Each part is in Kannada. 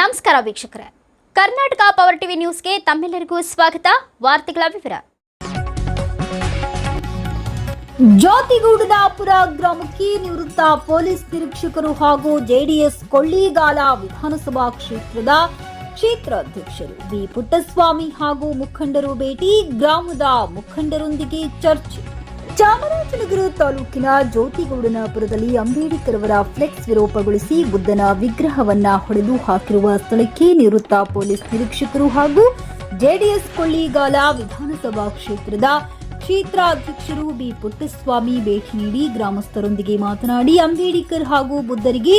ನಮಸ್ಕಾರ ವೀಕ್ಷಕರೇ. ಕರ್ನಾಟಕ ಪವರ್ ಟಿವಿ ನ್ಯೂಸ್ಗೆ ತಮ್ಮೆಲ್ಲರಿಗೂ ಸ್ವಾಗತ. ವಾರ್ತೆಗಳ ವಿವರ. ಜ್ಯೋತಿಗೂಡದಾಪುರ ಗ್ರಾಮಕ್ಕೆ ನಿವೃತ್ತ ಪೊಲೀಸ್ ನಿರೀಕ್ಷಕರು ಹಾಗೂ ಜೆಡಿಎಸ್ ಕೊಳ್ಳಿಗಾಲ ವಿಧಾನಸಭಾ ಕ್ಷೇತ್ರದ ಕ್ಷೇತ್ರಾಧ್ಯಕ್ಷರು ಬಿ ಪುಟ್ಟಸ್ವಾಮಿ ಹಾಗೂ ಮುಖಂಡರು ಭೇಟಿ. ಗ್ರಾಮದ ಮುಖಂಡರೊಂದಿಗೆ ಚರ್ಚೆ. ಚಾಮರಾಜನಗರ ತಾಲೂಕಿನ ಜ್ಯೋತಿಗೌಡನಪುರದಲ್ಲಿ ಅಂಬೇಡ್ಕರ್ ಅವರ ಫ್ಲೆಕ್ಸ್ ವಿರೂಪಗೊಳಿಸಿ ಬುದ್ಧನ ವಿಗ್ರಹವನ್ನ ಹೊಡೆದು ಹಾಕಿರುವ ಸ್ಥಳಕ್ಕೆ ನಿವೃತ್ತ ಪೊಲೀಸ್ ನಿರೀಕ್ಷಕರು ಹಾಗೂ ಜೆಡಿಎಸ್ ಕೊಳ್ಳಿಗಾಲ ವಿಧಾನಸಭಾ ಕ್ಷೇತ್ರದ ಕ್ಷೇತ್ರಾಧ್ಯಕ್ಷರು ಬಿ ಪುಟ್ಟಸ್ವಾಮಿ ಭೇಟಿ ನೀಡಿ ಗ್ರಾಮಸ್ಥರೊಂದಿಗೆ ಮಾತನಾಡಿ ಅಂಬೇಡ್ಕರ್ ಹಾಗೂ ಬುದ್ಧರಿಗೆ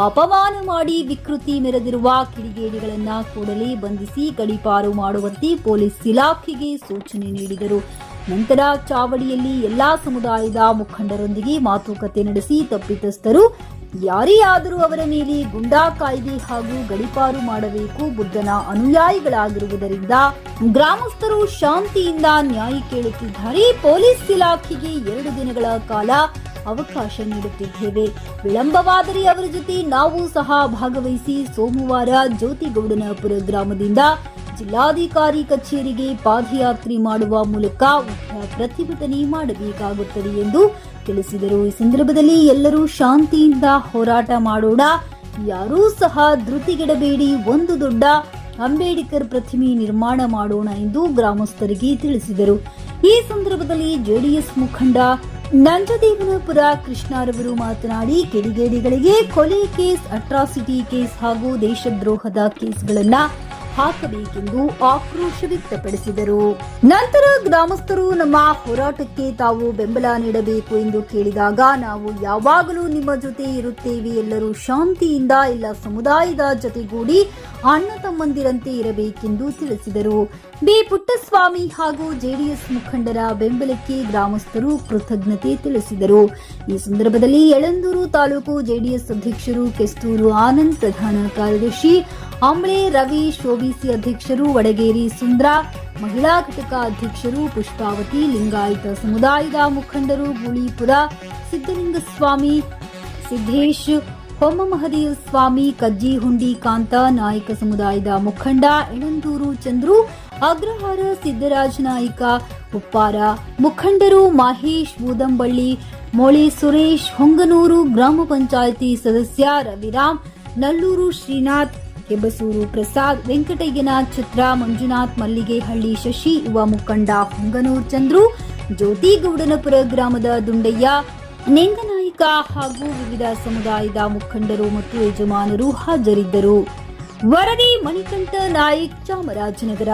ಅಪಮಾನ ಮಾಡಿ ವಿಕೃತಿ ಮೆರೆದಿರುವ ಕಿಡಿಗೇಡಿಗಳನ್ನು ಕೂಡಲೇ ಬಂಧಿಸಿ ಗಡಿಪಾರು ಮಾಡುವಂತೆ ಪೊಲೀಸ್ ಇಲಾಖೆಗೆ ಸೂಚನೆ ನೀಡಿದರು. ನಂತರ ಚಾವಡಿಯಲ್ಲಿ ಎಲ್ಲಾ ಸಮುದಾಯದ ಮುಖಂಡರೊಂದಿಗೆ ಮಾತುಕತೆ ನಡೆಸಿ ತಪ್ಪಿತಸ್ಥರು ಯಾರೇ ಆದರೂ ಅವರ ಮೇಲೆ ಗುಂಡಾ ಕಾಯ್ದೆ ಹಾಗೂ ಗಡಿಪಾರು ಮಾಡಬೇಕು, ಬುದ್ಧನ ಅನುಯಾಯಿಗಳಾಗಿರುವುದರಿಂದ ಗ್ರಾಮಸ್ಥರು ಶಾಂತಿಯಿಂದ ನ್ಯಾಯ ಕೇಳುತ್ತಿದ್ದಾರೆ. ಪೊಲೀಸ್ ಇಲಾಖೆಗೆ ಎರಡು ದಿನಗಳ ಕಾಲ ಅವಕಾಶ ನೀಡುತ್ತಿದ್ದೇವೆ. ವಿಳಂಬವಾದರೆ ಅವರ ಜೊತೆ ನಾವು ಸಹ ಭಾಗವಹಿಸಿ ಸೋಮವಾರ ಜ್ಯೋತಿಗೌಡನಪುರ ಗ್ರಾಮದಿಂದ ಜಿಲ್ಲಾಧಿಕಾರಿ ಕಚೇರಿಗೆ ಪಾದಯಾತ್ರೆ ಮಾಡುವ ಮೂಲಕ ಪ್ರತಿಭಟನೆ ಮಾಡಬೇಕಾಗುತ್ತದೆ ಎಂದು ತಿಳಿಸಿದರು. ಈ ಸಂದರ್ಭದಲ್ಲಿ ಎಲ್ಲರೂ ಶಾಂತಿಯಿಂದ ಹೋರಾಟ ಮಾಡೋಣ. ಯಾರೂ ಸಹ ಧೃತಿಗೆಡಬೇಡಿ. ಒಂದು ದೊಡ್ಡ ಅಂಬೇಡ್ಕರ್ ಪ್ರತಿಮೆ ನಿರ್ಮಾಣ ಮಾಡೋಣ ಎಂದು ಗ್ರಾಮಸ್ಥರಿಗೆ ತಿಳಿಸಿದರು. ಈ ಸಂದರ್ಭದಲ್ಲಿ ಜೆಡಿಎಸ್ ಮುಖಂಡ ನಂಜದೇವನಪುರ ಕೃಷ್ಣರವರು ಮಾತನಾಡಿ, ಕಿಡಿಗೇಡಿಗಳಿಗೆ ಕೊಲೆ ಕೇಸ್, ಅಟ್ರಾಸಿಟಿ ಕೇಸ್ ಹಾಗೂ ದೇಶದ್ರೋಹದ ಕೇಸ್ಗಳನ್ನ ಹಾಕಬೇಕೆಂದು ಆಕ್ರೋಶ ವ್ಯಕ್ತಪಡಿಸಿದರು. ನಂತರ ಗ್ರಾಮಸ್ಥರು ನಮ್ಮ ಹೋರಾಟಕ್ಕೆ ತಾವು ಬೆಂಬಲ ನೀಡಬೇಕು ಎಂದು ಕೇಳಿದಾಗ ನಾವು ಯಾವಾಗಲೂ ನಿಮ್ಮ ಜೊತೆ ಇರುತ್ತೇವೆ. ಎಲ್ಲರೂ ಶಾಂತಿಯಿಂದ ಎಲ್ಲ ಸಮುದಾಯದ ಜೊತೆಗೂಡಿ ಅಣ್ಣ ತಮ್ಮಂದಿರಂತೆ ಇರಬೇಕೆಂದು ತಿಳಿಸಿದರು. ಬಿ. ಪುಟ್ಟಸ್ವಾಮಿ ಹಾಗೂ ಜೆಡಿಎಸ್ ಮುಖಂಡರ ಬೆಂಬಲಕ್ಕೆ ಗ್ರಾಮಸ್ಥರು ಕೃತಜ್ಞತೆ ತಿಳಿಸಿದರು. ಈ ಸಂದರ್ಭದಲ್ಲಿ ಯಳಂದೂರು ತಾಲೂಕು ಜೆಡಿಎಸ್ ಅಧ್ಯಕ್ಷರು ಕೆಸ್ತೂರು ಆನಂದ್ ಪ್ರಧಾನ ಕಾರ್ಯದರ್ಶಿ ಅಂಬ್ಳೆ ರವಿ, ಶೋಬಿಸಿ ಅಧ್ಯಕ್ಷರು, ವಡಗೇರಿ ಸುಂದ್ರ, ಮಹಿಳಾ ಘಟಕ ಅಧ್ಯಕ್ಷರು, ಪುಷ್ಪಾವತಿ, ಲಿಂಗಾಯತ ಸಮುದಾಯದ ಮುಖಂಡರು, ಗುಳೀಪುರ ಸಿದ್ದಲಿಂಗಸ್ವಾಮಿ ಸಿದ್ದೇಶ್ ಹೊಮ್ಮಮಹದೇವ ಸ್ವಾಮಿ ಕಜ್ಜಿಹುಂಡಿ ಕಾಂತ, ನಾಯಕ ಸಮುದಾಯದ ಮುಖಂಡ ಇಣಂದೂರು ಚಂದ್ರು, ಅಗ್ರಹಾರ ಸಿದ್ದರಾಜ ನಾಯಕ, ಉಪ್ಪಾರ ಮುಖಂಡರು, ಮಹೇಶ್ ಬೂದಂಬಳ್ಳಿ ಮೊಳೆ ಸುರೇಶ್, ಹೊಂಗನೂರು ಗ್ರಾಮ ಪಂಚಾಯಿತಿ ಸದಸ್ಯ ರವಿರಾಮ್, ನಲ್ಲೂರು ಶ್ರೀನಾಥ್ ಹೆಬಸೂರು ಪ್ರಸಾದ್, ವೆಂಕಟಯ್ಯನ ಚಿತ್ರ, ಮಂಜುನಾಥ್ ಮಲ್ಲಿಗೆಹಳ್ಳಿ ಶಶಿ, ಯುವ ಮುಖಂಡ ಹೊಂಗನೂರ್ ಚಂದ್ರು, ಜ್ಯೋತಿಗೌಡನಪುರ ಗ್ರಾಮದ ದುಂಡಯ್ಯ ನಿಂಗನಾಯಿಕ ಹಾಗೂ ವಿವಿಧ ಸಮುದಾಯದ ಮುಖಂಡರು ಮತ್ತು ಯಜಮಾನರು ಹಾಜರಿದ್ದರು. ವರದಿ ಮಣಿಕಂಠ ನಾಯಕ್ ಚಾಮರಾಜನಗರ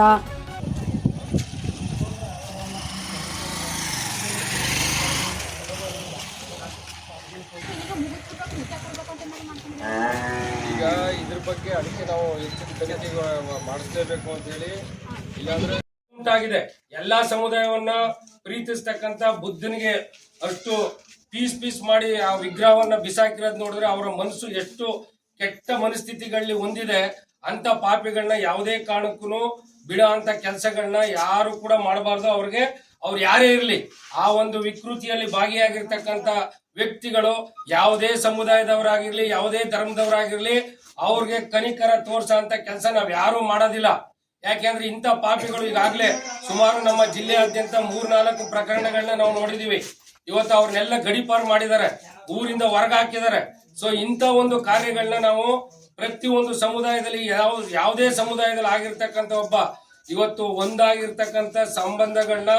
ಈಗ ಇದ್ರ ಬಗ್ಗೆ ಅದಕ್ಕೆ ನಾವು ಹೆಚ್ಚಿನ ತನಿಖೆ ಮಾಡಿಸ್ಲೇಬೇಕು ಅಂತ ಉಂಟಾಗಿದೆ. ಎಲ್ಲಾ ಸಮುದಾಯವನ್ನ ಪ್ರೀತಿಸ್ತಕ್ಕಂತ ಬುದ್ಧನಿಗೆ ಅಷ್ಟು ಪೀಸ್ ಪೀಸ್ ಮಾಡಿ ಆ ವಿಗ್ರಹವನ್ನ ಬಿಸಾಕಿರೋದ್ ನೋಡಿದ್ರೆ ಅವರ ಮನಸ್ಸು ಎಷ್ಟು ಕೆಟ್ಟ ಮನಸ್ಥಿತಿಗಳಲ್ಲಿ ಹೊಂದಿದೆ ಅಂತ ಪಾಪಿಗಳನ್ನ ಯಾವುದೇ ಕಾರಣಕ್ಕೂ ಬಿಡೋ ಅಂತ ಕೆಲಸಗಳನ್ನ ಯಾರು ಕೂಡ ಮಾಡಬಾರ್ದು. ಅವ್ರಿಗೆ ಅವ್ರು ಯಾರೇ ಇರಲಿ, ಆ ಒಂದು ವಿಕೃತಿಯಲ್ಲಿ ಭಾಗಿಯಾಗಿರ್ತಕ್ಕಂಥ ವ್ಯಕ್ತಿಗಳು ಯಾವುದೇ ಸಮುದಾಯದವರಾಗಿರ್ಲಿ, ಯಾವುದೇ ಧರ್ಮದವರಾಗಿರ್ಲಿ, ಅವ್ರಿಗೆ ಕನಿಕರ ತೋರ್ಸೋ ಅಂತ ಕೆಲಸ ನಾವ್ ಯಾರು ಮಾಡೋದಿಲ್ಲ. ಯಾಕೆಂದ್ರೆ ಇಂಥ ಪಾಪಿಗಳು ಈಗಾಗಲೇ ಸುಮಾರು ನಮ್ಮ ಜಿಲ್ಲೆಯಾದ್ಯಂತ ಮೂರ್ನಾಲ್ಕು ಪ್ರಕರಣಗಳನ್ನ ನಾವು ನೋಡಿದೀವಿ. ಇವತ್ತು ಅವ್ರನ್ನೆಲ್ಲ ಗಡಿಪಾರು ಮಾಡಿದ್ದಾರೆ, ಊರಿಂದ ಹೊರಗೆ ಹಾಕಿದ್ದಾರೆ. ಸೊ ಇಂಥ ಒಂದು ಕಾರ್ಯಗಳನ್ನ ನಾವು ಪ್ರತಿ ಒಂದು ಸಮುದಾಯದಲ್ಲಿ ಯಾವ, ಯಾವುದೇ ಸಮುದಾಯದಲ್ಲಿ ಆಗಿರ್ತಕ್ಕಂಥ ಒಬ್ಬ ಇವತ್ತು ಒಂದಾಗಿರ್ತಕ್ಕಂಥ ಸಂಬಂಧಗಳನ್ನ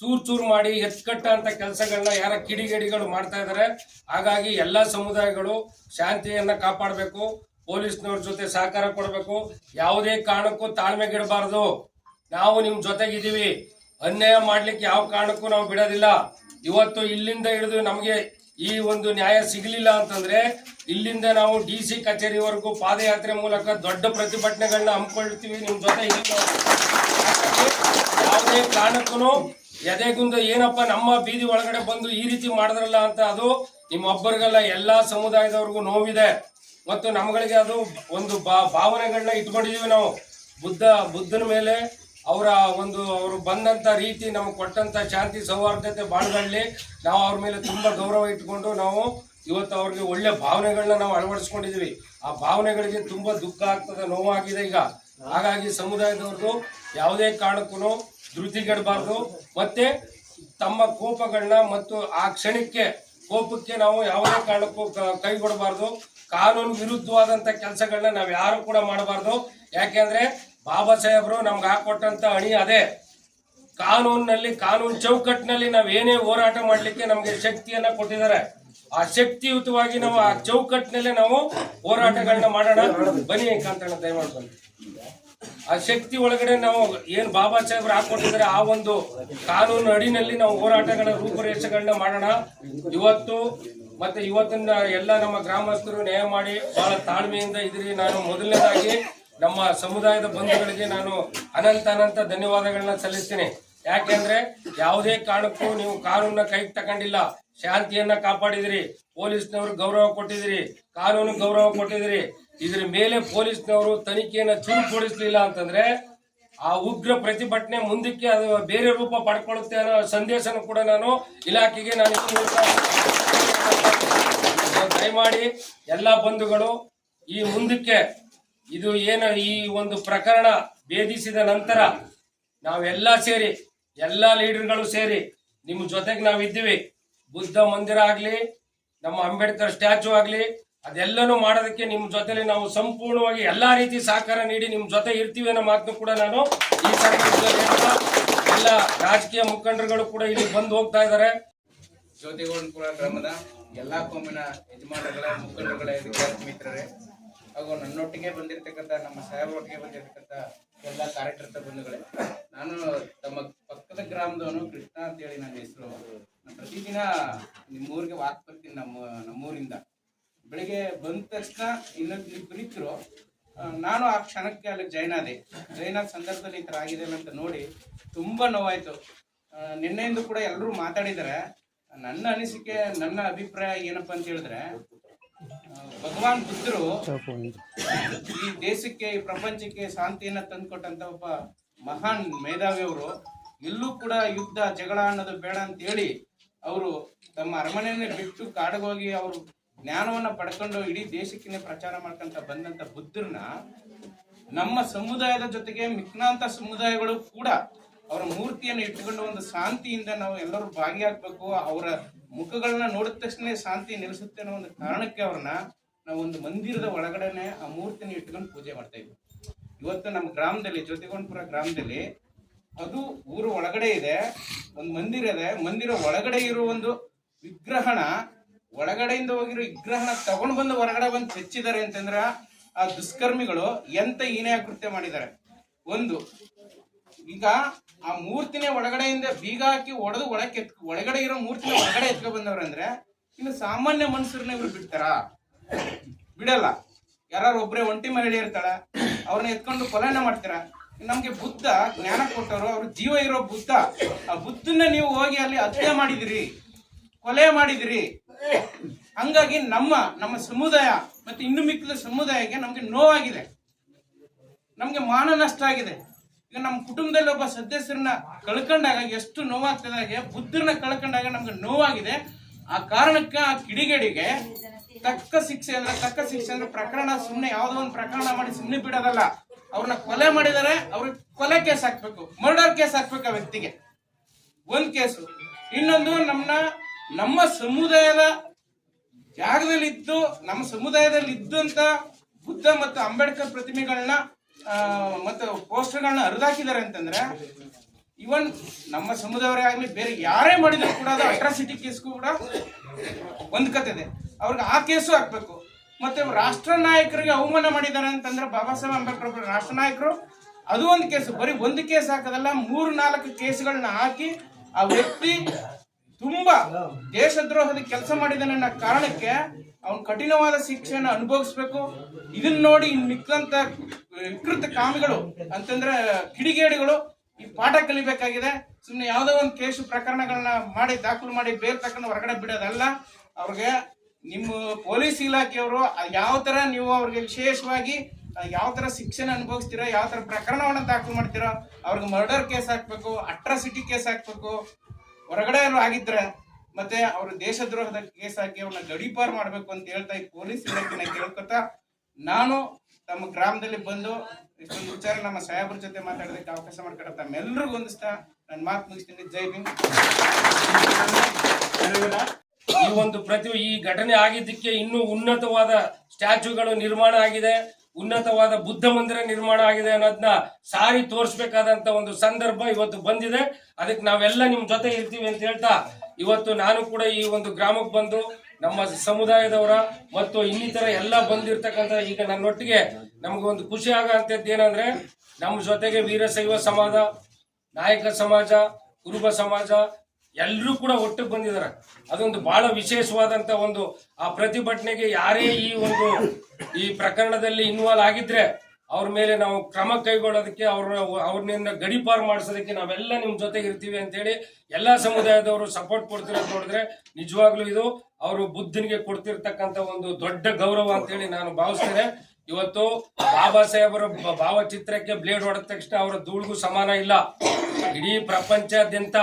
ಚೂರ್ ಚೂರ್ ಮಾಡಿ ಎತ್ಕಟ್ಟ ಅಂತ ಕೆಲಸಗಳನ್ನ ಯಾರ ಕಿಡಿಗೇಡಿಗಳು ಮಾಡ್ತಾ ಇದ್ದಾರೆ. ಹಾಗಾಗಿ ಎಲ್ಲಾ ಸಮುದಾಯಗಳು ಶಾಂತಿಯನ್ನ ಕಾಪಾಡಬೇಕು. ಪೊಲೀಸ್ನವ್ರ ಜೊತೆ ಸಹಕಾರ ಕೊಡಬೇಕು. ಯಾವುದೇ ಕಾರಣಕ್ಕೂ ತಾಳ್ಮೆಗಿಡಬಾರದು. ನಾವು ನಿಮ್ ಜೊತೆಗಿದ್ದೀವಿ. ಅನ್ಯಾಯ ಮಾಡ್ಲಿಕ್ಕೆ ಯಾವ ಕಾರಣಕ್ಕೂ ನಾವು ಬಿಡೋದಿಲ್ಲ. ಇವತ್ತು ಇಲ್ಲಿಂದ ಹಿಡಿದು ನಮಗೆ ಈ ಒಂದು ನ್ಯಾಯ ಸಿಗಲಿಲ್ಲ ಅಂತಂದ್ರೆ, ಇಲ್ಲಿಂದ ನಾವು ಡಿ ಸಿ ಕಚೇರಿವರೆಗೂ ಪಾದಯಾತ್ರೆ ಮೂಲಕ ದೊಡ್ಡ ಪ್ರತಿಭಟನೆಗಳನ್ನ ಹಮ್ಮಿಕೊಳ್ತೀವಿ ನಿಮ್ ಜೊತೆ. ಯಾವುದೇ ಕಾರಣಕ್ಕೂ ಎದೆಗುಂದು ಏನಪ್ಪ ನಮ್ಮ ಬೀದಿ ಒಳಗಡೆ ಬಂದು ಈ ರೀತಿ ಮಾಡಿದ್ರಲ್ಲ ಅಂತ ಅದು ನಿಮ್ಮೊಬ್ಬರಿಗೆಲ್ಲ, ಎಲ್ಲಾ ಸಮುದಾಯದವ್ರಿಗೂ ನೋವಿದೆ. ಮತ್ತು ನಮ್ಗಳಿಗೆ ಅದು ಒಂದು ಬಾ- ಭಾವನೆಗಳನ್ನ ಇಟ್ಕೊಂಡಿದ್ದೀವಿ ನಾವು. ಬುದ್ಧ, ಬುದ್ಧನ ಮೇಲೆ ಅವರ ಒಂದು, ಅವರು ಬಂದಂತ ರೀತಿ, ನಮಗೆ ಕೊಟ್ಟಂತ ಶಾಂತಿ, ಸೌಹಾರ್ದತೆ ಬಾಳ್ಗಳಲ್ಲಿ ನಾವು ಅವ್ರ ಮೇಲೆ ತುಂಬ ಗೌರವ ಇಟ್ಕೊಂಡು ನಾವು ಇವತ್ತು ಅವ್ರಿಗೆ ಒಳ್ಳೆ ಭಾವನೆಗಳನ್ನ ನಾವು ಅಳವಡಿಸ್ಕೊಂಡಿದೀವಿ. ಆ ಭಾವನೆಗಳಿಗೆ ತುಂಬ ದುಃಖ ಆಗ್ತದೆ, ನೋವಾಗಿದೆ ಈಗ. ಹಾಗಾಗಿ ಸಮುದಾಯದವ್ರದ್ದು ಯಾವುದೇ ಕಾರಣಕ್ಕೂ ಧೃತಿಗೆಡಬಾರ್ದು. ಮತ್ತೆ ತಮ್ಮ ಕೋಪಗಳನ್ನ ಮತ್ತು ಆ ಕ್ಷಣಕ್ಕೆ ಕೋಪಕ್ಕೆ ನಾವು ಯಾವುದೇ ಕಾರಣಕ್ಕೂ ಕೈ ಕೈಗೊಡಬಾರ್ದು. ಕಾನೂನು ವಿರುದ್ಧವಾದಂತ ಕೆಲಸಗಳನ್ನ ನಾವು ಯಾರು ಕೂಡ ಮಾಡಬಾರ್ದು. ಯಾಕೆಂದ್ರೆ ಬಾಬಾ ಸಾಹೇಬ್ರು ನಮ್ಗೆ ಹಾಕೊಟ್ಟಂತ ಅಣಿ ಅದೇ. ಕಾನೂನಿನಲ್ಲಿ, ಕಾನೂನು ಚೌಕಟ್ಟಿನಲ್ಲಿ ನಾವು ಏನೇ ಹೋರಾಟ ಮಾಡ್ಲಿಕ್ಕೆ ನಮಗೆ ಶಕ್ತಿಯನ್ನ ಕೊಟ್ಟಿದ್ದಾರೆ. ಆ ಶಕ್ತಿಯುತವಾಗಿ ನಾವು ಆ ಚೌಕಟ್ಟಿನಲ್ಲೇ ನಾವು ಹೋರಾಟಗಳನ್ನ ಮಾಡೋಣ. ಬನ್ನಿ ಕಾಂತಣ್ಣ ದಯಮಾಡ್ಕೊಂಡು ಆ ಶಕ್ತಿ ಒಳಗಡೆ ನಾವು ಏನ್ ಬಾಬಾ ಸಾಹೇಬ್ರು ಹಾಕೊಟ್ಟಿದ್ದಾರೆ ಆ ಒಂದು ಕಾನೂನು ಅಡಿನಲ್ಲಿ ನಾವು ಹೋರಾಟಗಳ ರೂಪುರೇಷೆಗಳನ್ನ ಮಾಡೋಣ. ಇವತ್ತು ಮತ್ತೆ ಇವತ್ತಿನ ಎಲ್ಲ ನಮ್ಮ ಗ್ರಾಮಸ್ಥರು ನ್ಯಾಯ ಮಾಡಿ ಬಹಳ ತಾಳ್ಮೆಯಿಂದ ಇದ್ರಿ. ನಾನು ಮೊದಲನೇದಾಗಿ ನಮ್ಮ ಸಮುದಾಯದ ಬಂಧುಗಳಿಗೆ ನಾನು ಅನಂತ ಅನಂತ ಧನ್ಯವಾದಗಳನ್ನ ಸಲ್ಲಿಸ್ತೀನಿ. ಯಾಕೆಂದ್ರೆ ಯಾವುದೇ ಕಾರಣಕ್ಕೂ ನೀವು ಕಾನೂನ ಕೈಗೆ ತಗೊಂಡಿಲ್ಲ. ಶಾಂತಿಯನ್ನ ಕಾಪಾಡಿದಿರಿ. ಪೊಲೀಸ್ನವ್ರಿಗೆ ಗೌರವ ಕೊಟ್ಟಿದಿರಿ. ಕಾನೂನು ಗೌರವ ಕೊಟ್ಟಿದಿರಿ. ಇದ್ರ ಮೇಲೆ ಪೊಲೀಸ್ನವರು ತನಿಖೆಯನ್ನು ಚುರುಕುಗೊಳಿಸ್ಲಿಲ್ಲ ಅಂತಂದ್ರೆ ಆ ಉಗ್ರ ಪ್ರತಿಭಟನೆ ಮುಂದಕ್ಕೆ ಅದು ಬೇರೆ ರೂಪ ಪಡ್ಕೊಳ್ಳುತ್ತೆ ಅನ್ನೋ ಸಂದೇಶನ ಕೂಡ ನಾನು ಇಲಾಖೆಗೆ ನಾನು ದಯಮಾಡಿ ಎಲ್ಲ ಬಂಧುಗಳು ಈ ಮುಂದಕ್ಕೆ ಇದು ಏನು ಈ ಒಂದು ಪ್ರಕರಣ ಭೇದಿಸಿದ ನಂತರ ನಾವೆಲ್ಲ ಸೇರಿ, ಎಲ್ಲ ಲೀಡರ್ಗಳು ಸೇರಿ ನಿಮ್ಮ ಜೊತೆಗೆ ನಾವಿದ್ದೀವಿ. ಬುದ್ಧ ಮಂದಿರ ಆಗಲಿ, ನಮ್ಮ ಅಂಬೇಡ್ಕರ್ ಸ್ಟ್ಯಾಚು ಆಗ್ಲಿ ಅದೆಲ್ಲನೂ ಮಾಡೋದಕ್ಕೆ ನಿಮ್ಮ ಜೊತೆಲಿ ನಾವು ಸಂಪೂರ್ಣವಾಗಿ ಎಲ್ಲಾ ರೀತಿ ಸಹಕಾರ ನೀಡಿ ನಿಮ್ಮ ಜೊತೆ ಇರ್ತೀವಿ ಅನ್ನೋ ಮಾತನ್ನು ಕೂಡ ನಾನು ಈ ಸಂದರ್ಭದಲ್ಲಿ ಎಲ್ಲ ರಾಜಕೀಯ ಮುಖಂಡರುಗಳು ಕೂಡ ಇಲ್ಲಿ ಬಂದು ಹೋಗ್ತಾ ಇದ್ದಾರೆ. ಜ್ಯೋತಿಗೌಡಪುರ ಗ್ರಾಮದ ಎಲ್ಲಾ ಕೋಮಿನ ಯಜಮಾನರುಗಳ, ಮುಖಂಡರುಗಳ, ವಿದ್ಯಾರ್ಥಿ ಮಿತ್ರರೇ, ಹಾಗೂ ನನ್ನೊಟ್ಟಿಗೆ ಬಂದಿರತಕ್ಕಂತ ನಮ್ಮ ಸಾಹೇಬರೊಟ್ಟಿಗೆ ಬಂದಿರತಕ್ಕಂತ ಎಲ್ಲ ಕಾರ್ಯಕರ್ತ ಬಂಧುಗಳೇ, ನಾನು ತಮ್ಮ ಪಕ್ಕದ ಗ್ರಾಮದವನು ಕೃಷ್ಣ ಅಂತ ಹೇಳಿ ನನ್ನ ಹೆಸರು. ಪ್ರತಿದಿನ ನಿಮ್ಮೂರಿಗೆ ವಾಕ್ ಬರ್ತೀನಿ, ನಮ್ಮ ನಮ್ಮೂರಿಂದ. ಬೆಳಿಗ್ಗೆ ಬಂದ ತಕ್ಷಣ ಇನ್ನೊಂದು ಇಬ್ಬರಿದ್ರು ನಾನು ಆ ಕ್ಷಣಕ್ಕೆ ಅಲ್ಲಿ ಜೈನ್ ಆದೆ. ಜೈನ್ ಆದ ಸಂದರ್ಭದಲ್ಲಿ ಈ ಥರ ಆಗಿದೆ ಅಂತ ನೋಡಿ ತುಂಬಾ ನೋವಾಯ್ತು. ನಿನ್ನೆಯಿಂದ ಕೂಡ ಎಲ್ಲರೂ ಮಾತಾಡಿದ್ದಾರೆ ನನ್ನ ಅನಿಸಿಕೆ, ನನ್ನ ಅಭಿಪ್ರಾಯ ಏನಪ್ಪ ಅಂತ ಹೇಳಿದ್ರೆ ಭಗವಾನ್ ಬುದ್ಧರು ಈ ದೇಶಕ್ಕೆ, ಈ ಪ್ರಪಂಚಕ್ಕೆ ಶಾಂತಿಯನ್ನ ತಂದುಕೊಟ್ಟಂತ ಒಬ್ಬ ಮಹಾನ್ ಮೇಧಾವಿಯವರು ಎಲ್ಲೂ ಕೂಡ ಯುದ್ಧ ಜಗಳ ಅನ್ನೋದು ಬೇಡ ಅಂತ ಹೇಳಿ ಅವರು ತಮ್ಮ ಅರಮನೆಯನ್ನೇ ಬಿಟ್ಟು ಕಾಡಿಗೋಗಿ ಅವರು ಜ್ಞಾನವನ್ನ ಪಡ್ಕೊಂಡು ಇಡೀ ದೇಶಕ್ಕೆ ಪ್ರಚಾರ ಮಾಡ್ಕೊಂತ ಬಂದಂತ ಬುದ್ಧರನ್ನ ನಮ್ಮ ಸಮುದಾಯದ ಜೊತೆಗೆ ಮಿಕ್ನಾಂತ ಸಮುದಾಯಗಳು ಕೂಡ ಅವರ ಮೂರ್ತಿಯನ್ನು ಇಟ್ಟುಕೊಂಡು ಒಂದು ಶಾಂತಿಯಿಂದ ನಾವು ಎಲ್ಲರೂ ಭಾಗಿಯಾಗಬೇಕು, ಅವರ ಮುಖಗಳನ್ನ ನೋಡಿದ ತಕ್ಷಣ ಶಾಂತಿ ನೆಲೆಸುತ್ತೆ ಅನ್ನೋ ಒಂದು ಕಾರಣಕ್ಕೆ ಅವ್ರನ್ನ ನಾವು ಒಂದು ಮಂದಿರದ ಒಳಗಡೆನೆ ಆ ಮೂರ್ತಿನ ಇಟ್ಕೊಂಡು ಪೂಜೆ ಮಾಡ್ತಾ ಇದ್ವಿ. ಇವತ್ತು ನಮ್ಮ ಗ್ರಾಮದಲ್ಲಿ, ಜ್ಯೋತಿಗೊಂಡಪುರ ಗ್ರಾಮದಲ್ಲಿ ಅದು ಊರು ಒಳಗಡೆ ಇದೆ, ಒಂದು ಮಂದಿರ ಇದೆ, ಮಂದಿರ ಒಳಗಡೆ ಇರೋ ಒಂದು ವಿಗ್ರಹಣ ಒಳಗಡೆಯಿಂದ ಹೋಗಿರೋ ವಿಗ್ರಹನ ತಗೊಂಡು ಬಂದು ಹೊರಗಡೆ ಬಂದು ಹೆಚ್ಚಿದ್ದಾರೆ ಅಂತಂದ್ರ ಆ ದುಷ್ಕರ್ಮಿಗಳು ಎಂತ ಏನೇ ಕೃತ್ಯ ಮಾಡಿದ್ದಾರೆ. ಒಂದು, ಈಗ ಆ ಮೂರ್ತಿನೇ ಒಳಗಡೆಯಿಂದ ಬೀಗ ಹಾಕಿ ಒಡೆದು ಒಳಕ್ಕೆ ಎತ್ ಒಳಗಡೆ ಇರೋ ಮೂರ್ತಿನ ಒಳಗಡೆ ಎತ್ಕೊ ಬಂದವ್ರಂದ್ರೆ ಇನ್ನು ಸಾಮಾನ್ಯ ಮನುಷ್ಯರನ್ನ ಇವ್ರು ಬಿಡ್ತಾರ? ಬಿಡಲ್ಲ. ಯಾರು ಒಬ್ಬರೇ ಒಂಟಿ ಮಹಿಳೆ ಇರ್ತಾಳ, ಅವ್ರನ್ನ ಎತ್ಕೊಂಡು ಕೊಲೆನ ಮಾಡ್ತೀರ? ನಮ್ಗೆ ಬುದ್ಧ ಜ್ಞಾನ ಕೊಟ್ಟವರು, ಅವ್ರ ಜೀವ ಇರೋ ಬುದ್ಧ. ಆ ಬುದ್ಧನ ನೀವು ಹೋಗಿ ಅಲ್ಲಿ ಹತ್ಯೆ ಮಾಡಿದಿರಿ. ಕೊಲೆ ಮಾಡಿದಿರಿ. ಹಂಗಾಗಿ ನಮ್ಮ ನಮ್ಮ ಸಮುದಾಯ ಮತ್ತೆ ಇನ್ನು ಮಿಕ್ಕಿದ ಸಮುದಾಯಕ್ಕೆ ನಮ್ಗೆ ನೋವಾಗಿದೆ. ನಮ್ಗೆ ಮಾನ ನಷ್ಟ ಆಗಿದೆ. ಈಗ ನಮ್ಮ ಕುಟುಂಬದಲ್ಲಿ ಒಬ್ಬ ಸದಸ್ಯರನ್ನ ಕಳ್ಕೊಂಡಾಗ ಎಷ್ಟು ನೋವಾಗ್ತದೆ ಬುದ್ಧರನ್ನ ಕಳ್ಕೊಂಡಾಗ ನಮ್ಗೆ ನೋವಾಗಿದೆ. ಆ ಕಾರಣಕ್ಕೆ ಆ ಕಿಡಿಗೇಡಿಗೆ ತಕ್ಕ ಶಿಕ್ಷೆ ಅಂದ್ರೆ, ತಕ್ಕ ಶಿಕ್ಷೆ ಅಂದ್ರೆ ಪ್ರಕರಣ ಸುಮ್ಮನೆ ಯಾವುದೋ ಒಂದು ಪ್ರಕರಣ ಮಾಡಿ ಸುಮ್ಮನೆ ಬಿಡೋದಲ್ಲ. ಅವ್ರನ್ನ ಕೊಲೆ ಮಾಡಿದರೆ ಅವ್ರಿಗೆ ಕೊಲೆ ಕೇಸ್ ಹಾಕ್ಬೇಕು, ಮರ್ಡರ್ ಕೇಸ್ ಹಾಕ್ಬೇಕು ಆ ವ್ಯಕ್ತಿಗೆ. ಒಂದ್ ಕೇಸು. ಇನ್ನೊಂದು ನಮ್ಮನ್ನ ನಮ್ಮ ಸಮುದಾಯದ ಜಾಗದಲ್ಲಿ ಇದ್ದು ನಮ್ಮ ಸಮುದಾಯದಲ್ಲಿ ಇದ್ದಂತ ಬುದ್ಧ ಮತ್ತು ಅಂಬೇಡ್ಕರ್ ಪ್ರತಿಮೆಗಳನ್ನ ಮತ್ತು ಪೋಸ್ಟರ್ಗಳನ್ನ ಹರಿದಾಕಿದ್ದಾರೆ ಅಂತಂದ್ರೆ ಇವನ್ ನಮ್ಮ ಸಮುದಾಯವರೇ ಆಗಲಿ, ಬೇರೆ ಯಾರೇ ಮಾಡಿದ್ರು ಕೂಡ ಅದು ಅಟ್ರಾಸಿಟಿ ಕೇಸ್ಗೂ ಕೂಡ ಹೊಂದ್ಕತಿದೆ ಅವ್ರಿಗೆ ಆ ಕೇಸು ಹಾಕ್ಬೇಕು. ಮತ್ತೆ ರಾಷ್ಟ್ರ ನಾಯಕರಿಗೆ ಅವಮಾನ ಮಾಡಿದ್ದಾರೆ ಅಂತಂದ್ರೆ ಬಾಬಾ ಸಾಹೇಬ್ ಅಂಬೇಡ್ಕರ್ ಒಬ್ಬರು ರಾಷ್ಟ್ರ ನಾಯಕರು, ಅದು ಒಂದು ಕೇಸು. ಬರೀ ಒಂದು ಕೇಸ್ ಹಾಕೋದಲ್ಲ, ಮೂರು ನಾಲ್ಕು ಕೇಸ್ಗಳನ್ನ ಹಾಕಿ ಆ ವ್ಯಕ್ತಿ ತುಂಬಾ ದೇಶದ್ರೋಹದ ಕೆಲಸ ಮಾಡಿದನನ್ನ ಕಾರಣಕ್ಕೆ ಅವನ್ ಕಠಿಣವಾದ ಶಿಕ್ಷೆಯನ್ನು ಅನುಭವಿಸ್ಬೇಕು. ಇದನ್ನ ನೋಡಿ ಇನ್ ಮಿಕ್ಕಂತ ವಿಕೃತ ಕಾಮಿಗಳು, ಅಂತಂದ್ರೆ ಕಿಡಿಗೇಡಿಗಳು ಈ ಪಾಠ ಕಲಿಬೇಕಾಗಿದೆ. ಸುಮ್ಮನೆ ಯಾವುದೋ ಒಂದು ಕೇಸು ಪ್ರಕರಣಗಳನ್ನ ಮಾಡಿ ದಾಖಲು ಮಾಡಿ ಬೇರೆ ತಕೊಂಡು ಹೊರಗಡೆ ಬಿಡೋದಲ್ಲ. ಅವ್ರಿಗೆ ನಿಮ್ಮ ಪೊಲೀಸ್ ಇಲಾಖೆಯವರು ಯಾವ ತರ ನೀವು ಅವ್ರಿಗೆ ವಿಶೇಷವಾಗಿ ಯಾವ ತರ ಶಿಕ್ಷೆನ ಅನುಭವಿಸ್ತೀರಾ, ಯಾವ ತರ ಪ್ರಕರಣವನ್ನ ದಾಖಲು ಮಾಡ್ತೀರಾ, ಅವ್ರಿಗೆ ಮರ್ಡರ್ ಕೇಸ್ ಹಾಕ್ಬೇಕು, ಅಟ್ರಾಸಿಟಿ ಕೇಸ್ ಹಾಕ್ಬೇಕು ಹೊರಗಡೆ ಆಗಿದ್ರೆ ಮತ್ತೆ ಅವರು ದೇಶದ್ರೋಹದ ಕೇಸ್ ಹಾಕಿ ಅವ್ರನ್ನ ಗಡೀಪಾರ್ ಮಾಡ್ಬೇಕು ಅಂತ ಹೇಳ್ತಾ ಈ ಪೊಲೀಸ್ ಇಲಾಖೆನ ಕೇಳ್ಕೊತಾ ನಾನು ತಮ್ಮ ಗ್ರಾಮದಲ್ಲಿ ಬಂದು ಇಷ್ಟೊಂದು ವಿಚಾರ ನಮ್ಮ ಸಾಹೇಬ್ರ ಜೊತೆ ಮಾತಾಡೋದಕ್ಕೆ ಅವಕಾಶ ಮಾಡ್ಕೊಡತ್ತ ತಮ್ಮೆಲ್ಲರಿಗೂ ಹೊಂದಿಸ್ತಾ ನನ್ನ ಮಾತು ಮುಗಿಸ್ತೀನಿ. ಜೈ ಭೀಮ್. ಈ ಒಂದು ಪ್ರತಿ ಈ ಘಟನೆ ಆಗಿದ್ದಕ್ಕೆ ಇನ್ನೂ ಉನ್ನತವಾದ ಸ್ಟ್ಯಾಚ್ಯೂಗಳು ನಿರ್ಮಾಣ ಆಗಿದೆ. ಉನ್ನತವಾದ ಬುದ್ಧ ಮಂದಿರ ನಿರ್ಮಾಣ ಆಗಿದೆ ಅನ್ನೋದನ್ನ ಸಾರಿ ತೋರಿಸ್ಬೇಕಾದಂತ ಒಂದು ಸಂದರ್ಭ ಇವತ್ತು ಬಂದಿದೆ. ಅದಕ್ಕೆ ನಾವೆಲ್ಲ ನಿಮ್ ಜೊತೆ ಇರ್ತೀವಿ ಅಂತ ಹೇಳ್ತಾ ಇವತ್ತು ನಾನು ಕೂಡ ಈ ಒಂದು ಗ್ರಾಮಕ್ಕೆ ಬಂದು ನಮ್ಮ ಸಮುದಾಯದವರ ಮತ್ತು ಇನ್ನಿತರ ಎಲ್ಲ ಬಂದಿರ್ತಕ್ಕಂಥ ಈಗ ನನ್ನೊಟ್ಟಿಗೆ ನಮ್ಗೆ ಒಂದು ಖುಷಿ ಆಗಂತದ್ದು ಏನಂದ್ರೆ ನಮ್ಮ ಜೊತೆಗೆ ವೀರಶೈವ ಸಮಾಜ, ನಾಯಕ ಸಮಾಜ, ಕುರುಬ ಸಮಾಜ ಎಲ್ಲರೂ ಕೂಡ ಒಟ್ಟಿಗೆ ಬಂದಿದ್ದಾರೆ. ಅದೊಂದು ಬಹಳ ವಿಶೇಷವಾದಂತ ಒಂದು, ಆ ಪ್ರತಿಭಟನೆಗೆ ಯಾರೇ ಈ ಒಂದು, ಈ ಪ್ರಕರಣದಲ್ಲಿ ಇನ್ವಾಲ್ವ್ ಆಗಿದ್ರೆ ಅವ್ರ ಮೇಲೆ ನಾವು ಕ್ರಮ ಕೈಗೊಳ್ಳೋದಕ್ಕೆ ಅವ್ರ ಅವ್ರನ್ನ ಗಡಿಪಾರು ಮಾಡಿಸೋದಕ್ಕೆ ನಾವೆಲ್ಲ ನಿಮ್ಮ ಜೊತೆ ಇರ್ತೀವಿ ಅಂತೇಳಿ ಎಲ್ಲಾ ಸಮುದಾಯದವರು ಸಪೋರ್ಟ್ ಕೊಡ್ತಿರೋದು ನೋಡಿದ್ರೆ ನಿಜವಾಗ್ಲೂ ಇದು ಅವರು ಬುದ್ಧನಿಗೆ ಕೊಡ್ತಿರ್ತಕ್ಕಂತ ಒಂದು ದೊಡ್ಡ ಗೌರವ ಅಂತೇಳಿ ನಾನು ಭಾವಿಸ್ತೇನೆ. ಇವತ್ತು ಬಾಬಾ ಸಾಹೇಬರ ಭಾವಚಿತ್ರಕ್ಕೆ ಬ್ಲೇಡ್ ಹೊಡೆದ ತಕ್ಷಣ ಅವರ ಧೂಳಿಗೂ ಸಮಾನ ಇಲ್ಲ. ಇಡೀ ಪ್ರಪಂಚಾದ್ಯಂತ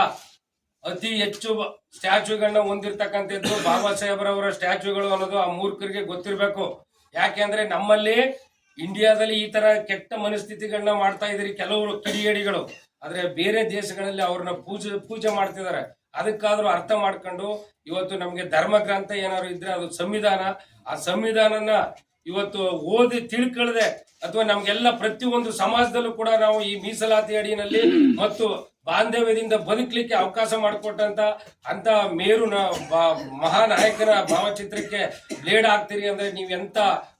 ಅತಿ ಹೆಚ್ಚು ಸ್ಟ್ಯಾಚ್ಯೂಗಳನ್ನ ಹೊಂದಿರತಕ್ಕಂಥದ್ದು ಬಾಬಾ ಸಾಹೇಬ್ರವರ ಸ್ಟ್ಯಾಚ್ಯೂಗಳು ಅನ್ನೋದು ಆ ಮೂರ್ಖರಿಗೆ ಗೊತ್ತಿರಬೇಕು. ಯಾಕೆಂದ್ರೆ ನಮ್ಮಲ್ಲಿ ಇಂಡಿಯಾದಲ್ಲಿ ಈ ತರ ಕೆಟ್ಟ ಮನಸ್ಥಿತಿಗಳನ್ನ ಮಾಡ್ತಾ ಇದ್ರಿ ಕೆಲವರು ಕಿಡಿಗೇಡಿಗಳು. ಆದ್ರೆ ಬೇರೆ ದೇಶಗಳಲ್ಲಿ ಅವ್ರನ್ನ ಪೂಜೆ ಪೂಜೆ ಮಾಡ್ತಿದ್ದಾರೆ ಅದಕ್ಕಾದ್ರೂ ಅರ್ಥ ಮಾಡ್ಕೊಂಡು ಇವತ್ತು ನಮ್ಗೆ ಧರ್ಮ ಗ್ರಂಥ ಏನಾದ್ರು ಇದ್ರೆ ಅದು ಸಂವಿಧಾನ. ಆ ಸಂವಿಧಾನನ ಇವತ್ತು ಓದಿ ತಿಳ್ಕೊಳ್ಳದೆ ಅಥವಾ ನಮ್ಗೆಲ್ಲ ಪ್ರತಿಯೊಂದು ಸಮಾಜದಲ್ಲೂ ಕೂಡ ನಾವು ಈ ಮೀಸಲಾತಿ ಅಡಿಯಲ್ಲಿ ಮತ್ತು ಬಾಂಧವ್ಯದಿಂದ ಬದುಕಲಿಕ್ಕೆ ಅವಕಾಶ ಮಾಡಿಕೊಟ್ಟಂತ ಅಂತ ಮೇರು ಮಹಾನಾಯಕರ ಭಾವಚಿತ್ರಕ್ಕೆ ಬ್ಲೇಡ್ ಆಗ್ತೀರಿ ಅಂದ್ರೆ ನೀವು ಎಂತ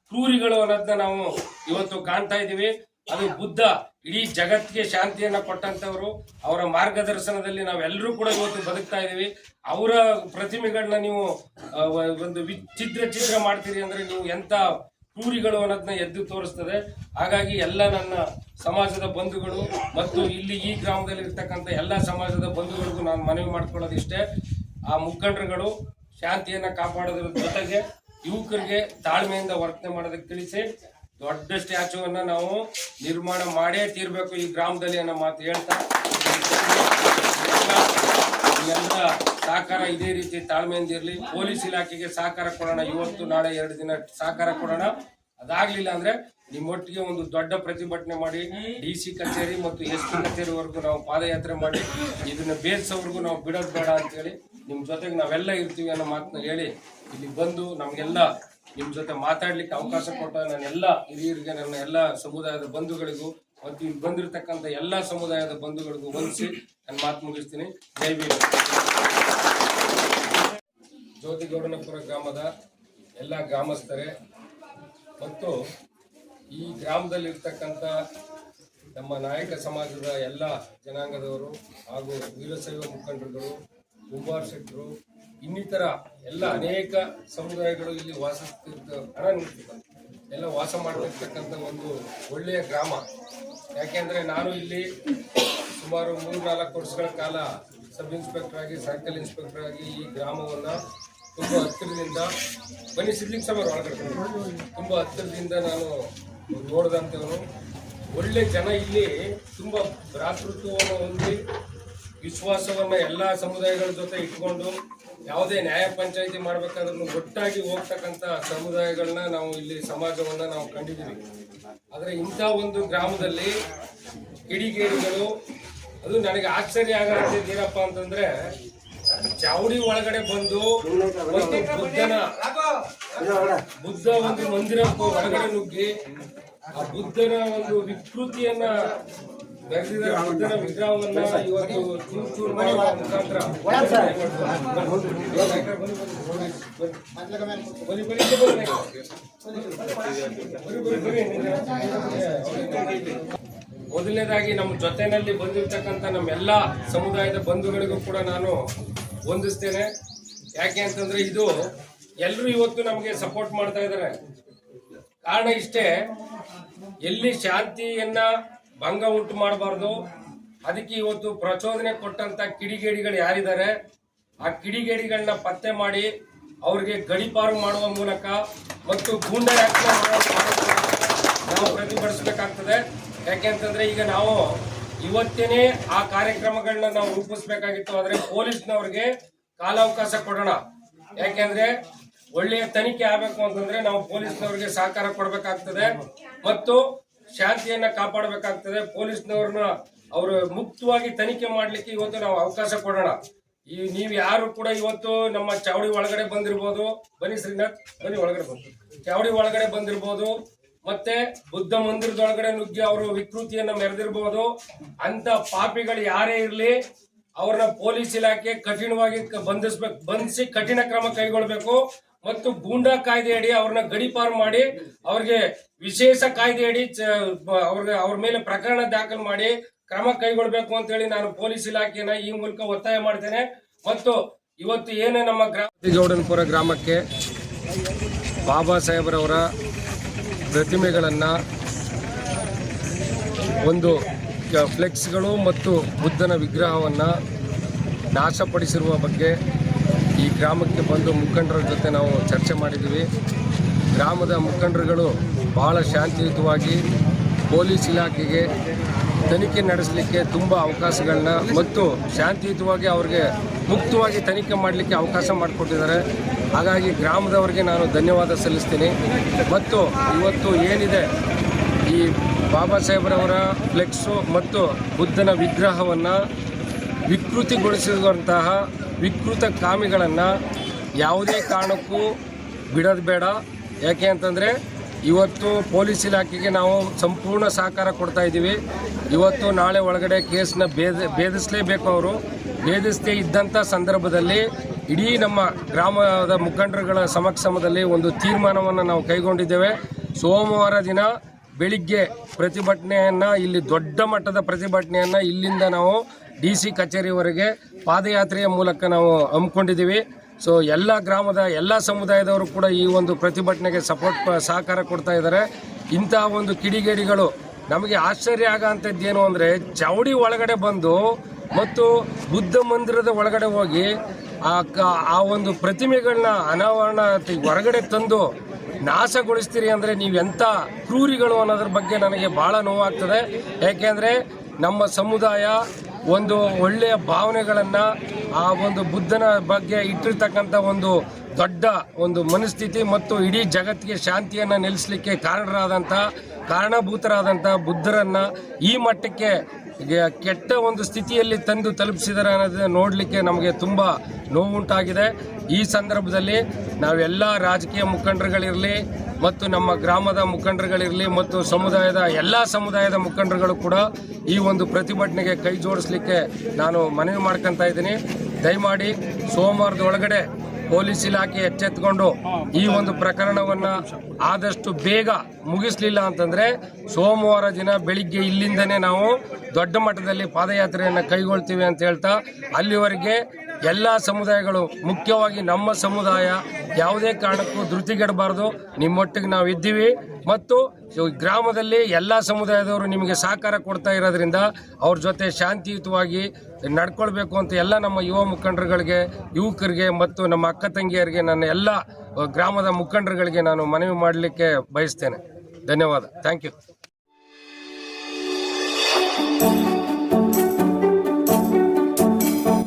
ಕ್ರೂರಿಗಳು ಅನ್ನೋದನ್ನ ನಾವು ಇವತ್ತು ಕಾಣ್ತಾ ಇದ್ದೀವಿ. ಅದು ಬುದ್ಧ, ಇಡೀ ಜಗತ್ತಿಗೆ ಶಾಂತಿಯನ್ನ ಕೊಟ್ಟಂತವ್ರು. ಅವರ ಮಾರ್ಗದರ್ಶನದಲ್ಲಿ ನಾವೆಲ್ಲರೂ ಕೂಡ ಇವತ್ತು ಬದುಕ್ತಾ ಇದೀವಿ ಅವರ ಪ್ರತಿಮೆಗಳನ್ನ ನೀವು ಒಂದು ವಿಚಿತ್ರ ಚಿತ್ರ ಮಾಡ್ತೀರಿ ಅಂದ್ರೆ ನೀವು ಎಂತ ಕ್ರೂರಿಗಳು ಅನ್ನೋದನ್ನ ಎದ್ದು ತೋರಿಸ್ತದೆ. ಹಾಗಾಗಿ ಎಲ್ಲ ನನ್ನ ಸಮಾಜದ ಬಂಧುಗಳು ಮತ್ತು ಇಲ್ಲಿ ಈ ಗ್ರಾಮದಲ್ಲಿ ಇರ್ತಕ್ಕಂಥ ಎಲ್ಲ ಸಮಾಜದ ಬಂಧುಗಳಿಗೂ ನಾನು ಮನವಿ ಮಾಡ್ಕೊಳ್ಳೋದು ಇಷ್ಟೇ ಆ ಮುಖಂಡರುಗಳು ಶಾಂತಿಯನ್ನು ಕಾಪಾಡೋದ್ರ ಜೊತೆಗೆ ಯುವಕರಿಗೆ ತಾಳ್ಮೆಯಿಂದ ವರ್ತನೆ ಮಾಡೋದಕ್ಕೆ ತಿಳಿಸಿ. ದೊಡ್ಡ ಸ್ಟ್ಯಾಚುವನ್ನ ನಾವು ನಿರ್ಮಾಣ ಮಾಡೇ ತೀರ್ಬೇಕು ಈ ಗ್ರಾಮದಲ್ಲಿ ಅನ್ನೋ ಮಾತು ಹೇಳ್ತಾ ಎಲ್ಲ ಸಹಕಾರ ಇದೇ ರೀತಿ ತಾಳ್ಮೆಯಿಂದ ಇರಲಿ. ಪೊಲೀಸ್ ಇಲಾಖೆಗೆ ಸಹಕಾರ ಕೊಡೋಣ. ಇವತ್ತು, ನಾಳೆ ಎರಡು ದಿನ ಸಹಕಾರ ಕೊಡೋಣ. ಅದಾಗ್ಲಿಲ್ಲ ಅಂದ್ರೆ ನಿಮ್ಮೊಟ್ಟಿಗೆ ಒಂದು ದೊಡ್ಡ ಪ್ರತಿಭಟನೆ ಮಾಡಿ ಡಿ ಸಿ ಕಚೇರಿ ಮತ್ತು ಎಸ್ ಪಿ ಕಚೇರಿವರೆಗೂ ನಾವು ಪಾದಯಾತ್ರೆ ಮಾಡಿ ಇದನ್ನ ಬೇರ್ಸೋವರೆಗೂ ನಾವು ಬಿಡೋದು ಬೇಡ ಅಂತೇಳಿ ನಿಮ್ ಜೊತೆಗೆ ನಾವೆಲ್ಲ ಇರ್ತೀವಿ ಅನ್ನೋ ಮಾತನ್ನ ಹೇಳಿ ಇಲ್ಲಿ ಬಂದು ನಮ್ಗೆಲ್ಲ ನಿಮ್ ಜೊತೆ ಮಾತಾಡ್ಲಿಕ್ಕೆ ಅವಕಾಶ ಕೊಟ್ಟ ನನ್ನ ಎಲ್ಲ ಹಿರಿಯರಿಗೆ ನನ್ನ ಎಲ್ಲ ಸಮುದಾಯದ ಬಂಧುಗಳಿಗೂ ಮತ್ತು ಇಲ್ಲಿ ಬಂದಿರತಕ್ಕಂಥ ಎಲ್ಲ ಸಮುದಾಯದ ಬಂಧುಗಳಿಗೂ ವಂದಿಸಿ ನನ್ನ ಮಾತು ಮುಗಿಸ್ತೀನಿ. ಜೈ ಭೀಮ್. ಜ್ಯೋತಿಗೌಡನಪುರ ಗ್ರಾಮದ ಎಲ್ಲ ಗ್ರಾಮಸ್ಥರೇ ಮತ್ತು ಈ ಗ್ರಾಮದಲ್ಲಿರ್ತಕ್ಕಂಥ ನಮ್ಮ ನಾಯಕ ಸಮಾಜದ ಎಲ್ಲ ಜನಾಂಗದವರು ಹಾಗೂ ವೀರಶೈವ ಮುಖಂಡರುಗಳು ಕುಂಬಾರ್ ಶೆಟ್ಟರು ಇನ್ನಿತರ ಎಲ್ಲ ಅನೇಕ ಸಮುದಾಯಗಳು ಇಲ್ಲಿ ವಾಸಿಸ್ತಿದ್ದ ಹಣ. ಎಲ್ಲ ವಾಸ ಮಾಡ್ತಿರ್ತಕ್ಕಂಥ ಒಂದು ಒಳ್ಳೆಯ ಗ್ರಾಮ. ಯಾಕೆಂದ್ರೆ ನಾನು ಇಲ್ಲಿ ಸುಮಾರು ಮೂರು ನಾಲ್ಕು ವರ್ಷಗಳ ಕಾಲ ಸಬ್ ಇನ್ಸ್ಪೆಕ್ಟರ್ ಆಗಿ ಸರ್ಕಲ್ ಇನ್ಸ್ಪೆಕ್ಟರ್ ಆಗಿ ಈ ಗ್ರಾಮವನ್ನ ತುಂಬಾ ಹತ್ತಿರದಿಂದ ಬನ್ನಿ ಸಿದ್ಲಿಂಗ್ ಸಭೆ ಒಳಗಡೆ ತುಂಬ ಹತ್ತಿರದಿಂದ ನಾನು ನೋಡಿದಂಥವನು ಒಳ್ಳೆ ಜನ ಇಲ್ಲಿ ತುಂಬಾ ಭ್ರಾತೃತ್ವವನ್ನು ಹೊಂದಿ ವಿಶ್ವಾಸವನ್ನ ಎಲ್ಲಾ ಸಮುದಾಯಗಳ ಜೊತೆ ಇಟ್ಕೊಂಡು ಯಾವುದೇ ನ್ಯಾಯ ಪಂಚಾಯಿತಿ ಮಾಡ್ಬೇಕಾದ್ರೂ ಒಟ್ಟಾಗಿ ಹೋಗ್ತಕ್ಕಂಥ ಸಮುದಾಯಗಳನ್ನ ನಾವು ಇಲ್ಲಿ ಸಮಾಜವನ್ನು ನಾವು ಕಂಡಿದ್ದೀವಿ. ಆದರೆ ಇಂಥ ಒಂದು ಗ್ರಾಮದಲ್ಲಿ ಕಿಡಿಗೇಡಿಗಳು, ಅದು ನನಗೆ ಆಶ್ಚರ್ಯ ಆಗಂತದ್ದು ಏನಪ್ಪ ಅಂತಂದ್ರೆ ಚಾವಡಿ ಒಳಗಡೆ ಬಂದು ಬುದ್ಧನ, ಬುದ್ಧ ಒಂದು ಮಂದಿರಕ್ಕೆ ಒಳಗಡೆ ನುಗ್ಗಿ ಆ ಬುದ್ಧನ ಒಂದು ವಿಕೃತಿಯನ್ನ ಮೊದಲನೇದಾಗಿ ನಮ್ಮ ಜೊತೆನಲ್ಲಿ ಬಂದಿರ್ತಕ್ಕಂಥ ನಮ್ಮೆಲ್ಲ ಸಮುದಾಯದ ಬಂಧುಗಳಿಗೂ ಕೂಡ ನಾನು ವಂದಿಸ್ತೇನೆ. ಯಾಕೆ ಅಂತಂದ್ರೆ ಇದು ಎಲ್ಲರೂ ಇವತ್ತು ನಮಗೆ ಸಪೋರ್ಟ್ ಮಾಡ್ತಾ ಇದ್ದಾರೆ. ಕಾರಣ ಇಷ್ಟೇ ಎಲ್ಲಿ ಶಾಂತಿಯನ್ನ ಭಂಗ ಉಂಟು ಮಾಡಬಾರ್ದು. ಅದಕ್ಕೆ ಇವತ್ತು ಪ್ರಚೋದನೆ ಕೊಟ್ಟಂತ ಕಿಡಿಗೇಡಿಗಳು ಯಾರಿದ್ದಾರೆ? ಆ ಕಿಡಿಗೇಡಿಗಳನ್ನ ಪತ್ತೆ ಮಾಡಿ ಅವ್ರಿಗೆ ಗಡಿಪಾರು ಮಾಡುವ ಮೂಲಕ ಮತ್ತು ಗೂಂಡಾ ಆಕ್ರಮಣ ಮಾಡುವ ಮೂಲಕ ನಾವು ಪ್ರತಿಭಟಿಸಬೇಕಾಗ್ತದೆ. ಯಾಕೆಂತಂದ್ರೆ ಈಗ ನಾವು ಇವತ್ತೇನೆ ಆ ಕಾರ್ಯಕ್ರಮಗಳನ್ನ ನಾವು ರೂಪಿಸಬೇಕಾಗಿತ್ತು. ಆದ್ರೆ ಪೊಲೀಸ್ನವ್ರಿಗೆ ಕಾಲಾವಕಾಶ ಕೊಡೋಣ. ಯಾಕೆಂದ್ರೆ ಒಳ್ಳೆಯ ತನಿಖೆ ಆಗಬೇಕು ಅಂತಂದ್ರೆ ನಾವು ಪೊಲೀಸ್ನವ್ರಿಗೆ ಸಹಕಾರ ಕೊಡಬೇಕಾಗ್ತದೆ. ಮತ್ತು ಶಾಂತಿಯನ್ನ ಕಾಪಾಡಬೇಕಾಗ್ತದೆ. ಪೊಲೀಸ್ನವ್ರನ್ನ ಅವರು ಮುಕ್ತವಾಗಿ ತನಿಖೆ ಮಾಡ್ಲಿಕ್ಕೆ ಇವತ್ತು ನಾವು ಅವಕಾಶ ಕೊಡೋಣ. ಈ ನೀವು ಯಾರು ಕೂಡ ಇವತ್ತು ನಮ್ಮ ಚಾವಡಿ ಒಳಗಡೆ ಬಂದಿರ್ಬೋದು. ಬನ್ನಿ ಶ್ರೀನಾಥ್, ಬನ್ನಿ ಒಳಗಡೆ ಬಂದು ಚಾವಡಿ ಒಳಗಡೆ ಬಂದಿರ್ಬೋದು. ಮತ್ತೆ ಬುದ್ಧ ಮಂದಿರದೊಳಗಡೆ ನುಗ್ಗಿ ಅವರು ವಿಕೃತಿಯನ್ನ ಮೆರೆದಿರ್ಬೋದು. ಅಂತ ಪಾಪಿಗಳು ಯಾರೇ ಇರ್ಲಿ, ಅವ್ರನ್ನ ಪೊಲೀಸ್ ಇಲಾಖೆ ಕಠಿಣವಾಗಿ ಬಂಧಿಸ್ಬೇಕು, ಬಂಧಿಸಿ ಕಠಿಣ ಕ್ರಮ ಕೈಗೊಳ್ಬೇಕು. ಮತ್ತು ಗೂಂಡಾ ಕಾಯ್ದೆಯಡಿ ಅವ್ರನ್ನ ಗಡಿಪಾರು ಮಾಡಿ ಅವ್ರಿಗೆ ವಿಶೇಷ ಕಾಯ್ದೆಯಡಿ ಅವ್ರಿಗೆ ಅವ್ರ ಮೇಲೆ ಪ್ರಕರಣ ದಾಖಲು ಮಾಡಿ ಕ್ರಮ ಕೈಗೊಳ್ಬೇಕು ಅಂತ ಹೇಳಿ ನಾನು ಪೊಲೀಸ್ ಇಲಾಖೆನ ಈ ಮೂಲಕ ಒತ್ತಾಯ ಮಾಡ್ತೇನೆ. ಮತ್ತು ಇವತ್ತು ಏನೇ ನಮ್ಮ ಗ್ರಾಮ ಗ್ರಾಮಕ್ಕೆ ಬಾಬಾ ಸಾಹೇಬರವರ ಪ್ರತಿಮೆಗಳನ್ನು ಒಂದು ಫ್ಲೆಕ್ಸ್ಗಳು ಮತ್ತು ಬುದ್ಧನ ವಿಗ್ರಹವನ್ನು ನಾಶಪಡಿಸಿರುವ ಬಗ್ಗೆ ಈ ಗ್ರಾಮಕ್ಕೆ ಬಂದು ಮುಖಂಡರ ಜೊತೆ ನಾವು ಚರ್ಚೆ ಮಾಡಿದ್ದೀವಿ ಗ್ರಾಮದ ಮುಖಂಡರುಗಳು ಭಾಳ ಶಾಂತಿಯುತವಾಗಿ ಪೊಲೀಸ್ ಇಲಾಖೆಗೆ ತನಿಖೆ ನಡೆಸಲಿಕ್ಕೆ ತುಂಬ ಅವಕಾಶಗಳನ್ನ ಮತ್ತು ಶಾಂತಿಯುತವಾಗಿ ಅವ್ರಿಗೆ ಮುಕ್ತವಾಗಿ ತನಿಖೆ ಮಾಡಲಿಕ್ಕೆ ಅವಕಾಶ ಮಾಡಿಕೊಟ್ಟಿದ್ದಾರೆ. ಹಾಗಾಗಿ ಗ್ರಾಮದವರಿಗೆ ನಾನು ಧನ್ಯವಾದ ಸಲ್ಲಿಸ್ತೀನಿ. ಮತ್ತು ಇವತ್ತು ಏನಿದೆ, ಈ ಬಾಬಾ ಸಾಹೇಬ್ರವರ ಫ್ಲೆಕ್ಸು ಮತ್ತು ಬುದ್ಧನ ವಿಗ್ರಹವನ್ನು ವಿಕೃತಿಗೊಳಿಸಿರುವಂತಹ ವಿಕೃತ ಕಾಮಿಗಳನ್ನು ಯಾವುದೇ ಕಾರಣಕ್ಕೂ ಬಿಡೋದು ಬೇಡ. ಯಾಕೆ ಅಂತಂದರೆ ಇವತ್ತು ಪೊಲೀಸ್ ಇಲಾಖೆಗೆ ನಾವು ಸಂಪೂರ್ಣ ಸಹಕಾರ ಕೊಡ್ತಾ ಇದ್ದೀವಿ. ಇವತ್ತು ನಾಳೆ ಒಳಗಡೆ ಕೇಸನ್ನ ಭೇದ ಭೇದಿಸಲೇಬೇಕು ಅವರು. ಭೇದಿಸದೇ ಇದ್ದಂಥ ಸಂದರ್ಭದಲ್ಲಿ ಇಡೀ ನಮ್ಮ ಗ್ರಾಮದ ಮುಖಂಡರುಗಳ ಸಮಕ್ಷಮದಲ್ಲಿ ಒಂದು ತೀರ್ಮಾನವನ್ನು ನಾವು ಕೈಗೊಂಡಿದ್ದೇವೆ. ಸೋಮವಾರ ದಿನ ಬೆಳಿಗ್ಗೆ ಪ್ರತಿಭಟನೆಯನ್ನು, ಇಲ್ಲಿ ದೊಡ್ಡ ಮಟ್ಟದ ಪ್ರತಿಭಟನೆಯನ್ನು ಇಲ್ಲಿಂದ ನಾವು ಡಿ ಸಿ ಕಚೇರಿವರೆಗೆ ಪಾದಯಾತ್ರೆಯ ಮೂಲಕ ನಾವು ಹಮ್ಮಿಕೊಂಡಿದ್ದೀವಿ. ಸೊ ಎಲ್ಲ ಗ್ರಾಮದ, ಎಲ್ಲ ಸಮುದಾಯದವರು ಕೂಡ ಈ ಒಂದು ಪ್ರತಿಭಟನೆಗೆ ಸಪೋರ್ಟ್ ಸಹಕಾರ ಕೊಡ್ತಾ ಇದ್ದಾರೆ. ಇಂತಹ ಒಂದು ಕಿಡಿಗೇಡಿಗಳು, ನಮಗೆ ಆಶ್ಚರ್ಯ ಆಗೋಂಥದ್ದೇನು ಅಂದರೆ, ಚೌಡಿ ಒಳಗಡೆ ಬಂದು ಮತ್ತು ಬುದ್ಧ ಮಂದಿರದ ಒಳಗಡೆ ಹೋಗಿ ಆ ಆ ಒಂದು ಪ್ರತಿಮೆಗಳನ್ನ ಅನಾವರಣ ಹೊರಗಡೆ ತಂದು ನಾಶಗೊಳಿಸ್ತೀರಿ ಅಂದರೆ ನೀವು ಎಂಥ ಕ್ರೂರಿಗಳು ಅನ್ನೋದ್ರ ಬಗ್ಗೆ ನನಗೆ ಭಾಳ ನೋವಾಗ್ತದೆ. ಯಾಕೆಂದರೆ ನಮ್ಮ ಸಮುದಾಯ ಒಂದು ಒಳ್ಳೆಯ ಭಾವನೆಗಳನ್ನು ಆ ಒಂದು ಬುದ್ಧನ ಬಗ್ಗೆ ಇಟ್ಟಿರ್ತಕ್ಕಂಥ ಒಂದು ದೊಡ್ಡ ಒಂದು ಮನಸ್ಥಿತಿ ಮತ್ತು ಇಡೀ ಜಗತ್ತಿಗೆ ಶಾಂತಿಯನ್ನು ನೆಲೆಸಲಿಕ್ಕೆ ಕಾರಣರಾದಂಥ, ಕಾರಣಭೂತರಾದಂಥ ಬುದ್ಧರನ್ನ ಈ ಮಟ್ಟಕ್ಕೆ ಕೆಟ್ಟ ಒಂದು ಸ್ಥಿತಿಯಲ್ಲಿ ತಂದು ತಲುಪಿಸಿದ್ದಾರೆ ಅನ್ನೋದನ್ನ ನೋಡಲಿಕ್ಕೆ ನಮಗೆ ತುಂಬ ನೋವುಂಟಾಗಿದೆ. ಈ ಸಂದರ್ಭದಲ್ಲಿ ನಾವೆಲ್ಲ ರಾಜಕೀಯ ಮುಖಂಡರುಗಳಿರಲಿ ಮತ್ತು ನಮ್ಮ ಗ್ರಾಮದ ಮುಖಂಡರುಗಳಿರಲಿ ಮತ್ತು ಸಮುದಾಯದ ಎಲ್ಲ ಸಮುದಾಯದ ಮುಖಂಡರುಗಳು ಕೂಡ ಈ ಒಂದು ಪ್ರತಿಭಟನೆಗೆ ಕೈ ಜೋಡಿಸ್ಲಿಕ್ಕೆ ನಾನು ಮನವಿ ಮಾಡ್ಕೊತಾ ಇದ್ದೀನಿ. ದಯಮಾಡಿ ಸೋಮವಾರದ ಒಳಗಡೆ ಪೊಲೀಸ್ ಇಲಾಖೆ ಎಚ್ಚೆತ್ತುಕೊಂಡು ಈ ಒಂದು ಪ್ರಕರಣವನ್ನ ಆದಷ್ಟು ಬೇಗ ಮುಗಿಸ್ಲಿಲ್ಲ ಅಂತಂದ್ರೆ ಸೋಮವಾರ ದಿನ ಬೆಳಿಗ್ಗೆ ಇಲ್ಲಿಂದನೇ ನಾವು ದೊಡ್ಡ ಮಟ್ಟದಲ್ಲಿ ಪಾದಯಾತ್ರೆಯನ್ನು ಕೈಗೊಳ್ತೀವಿ ಅಂತ ಹೇಳ್ತಾ ಅಲ್ಲಿವರೆಗೆ ಎಲ್ಲ ಸಮುದಾಯಗಳು, ಮುಖ್ಯವಾಗಿ ನಮ್ಮ ಸಮುದಾಯ ಯಾವುದೇ ಕಾರಣಕ್ಕೂ ಧೃತಿಗೆಡಬಾರ್ದು. ನಿಮ್ಮೊಟ್ಟಿಗೆ ನಾವು ಇದ್ದೀವಿ. ಮತ್ತು ಗ್ರಾಮದಲ್ಲಿ ಎಲ್ಲ ಸಮುದಾಯದವರು ನಿಮಗೆ ಸಹಕಾರ ಕೊಡ್ತಾ ಇರೋದ್ರಿಂದ ಅವ್ರ ಜೊತೆ ಶಾಂತಿಯುತವಾಗಿ ನಡ್ಕೊಳ್ಬೇಕು ಅಂತ ಎಲ್ಲ ನಮ್ಮ ಯುವ ಮುಖಂಡರುಗಳಿಗೆ, ಯುವಕರಿಗೆ ಮತ್ತು ನಮ್ಮ ಅಕ್ಕ ತಂಗಿಯರಿಗೆ ನನ್ನ ಎಲ್ಲ ಗ್ರಾಮದ ಮುಖಂಡರುಗಳಿಗೆ ನಾನು ಮನವಿ ಮಾಡಲಿಕ್ಕೆ ಬಯಸ್ತೇನೆ. ಧನ್ಯವಾದ. Thank you